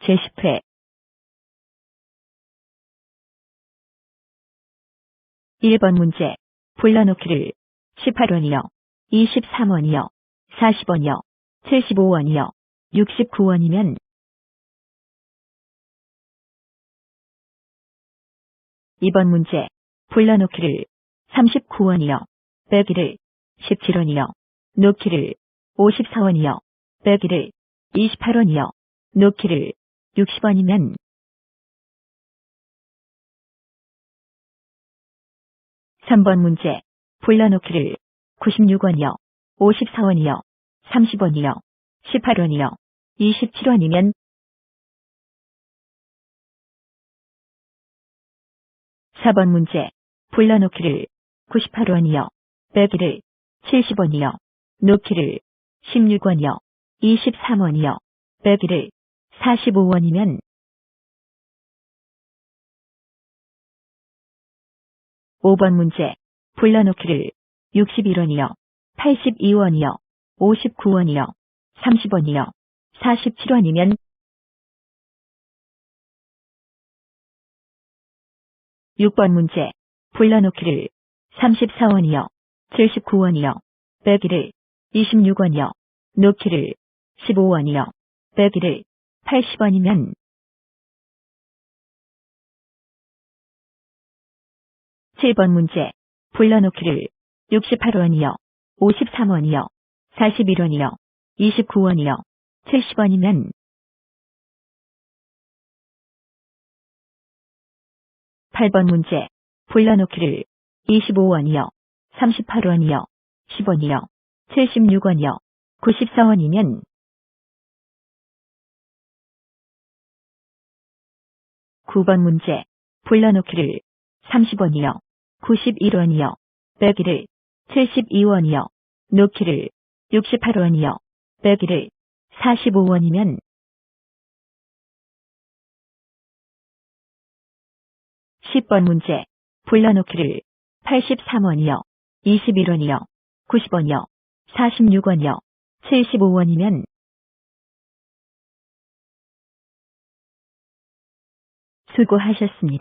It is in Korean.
제10회 1번 문제. 불러놓기를 18원이요, 23원이요, 40원이요, 75원이요, 69원이면 2번 문제. 불러놓기를 39원이요, 빼기를 17원이요, 놓기를 54원이요, 빼기를 28원이요, 놓기를 60원이면 3번 문제 불러놓기를 96원이요, 54원이요, 30원이요, 18원이요, 27원이면 4번 문제 불러놓기를 98원이요, 빼기를 70원이요, 놓기를 16원이요, 23원이요, 빼기를 45원이면 5번 문제 불러놓기를 61원이요, 82원이요, 59원이요, 30원이요, 47원이면 6번 문제 불러놓기를 34원이요, 79원이요, 빼기를 26원이요, 놓기를 15원이요, 빼기를 80원이면 7번 문제 불러놓기를 68원이요, 53원이요, 41원이요, 29원이요, 70원이면 8번 문제 불러놓기를 25원이요, 38원이요, 10원이요, 76원이요, 94원이면 9번 문제 불러놓기를 30원이요, 91원이요, 빼기를 72원이요, 놓기를 68원이요, 빼기를 45원이면 10번 문제 불러놓기를 83원이요, 21원이요, 90원이요, 46원이요, 75원이면 수고하셨습니다.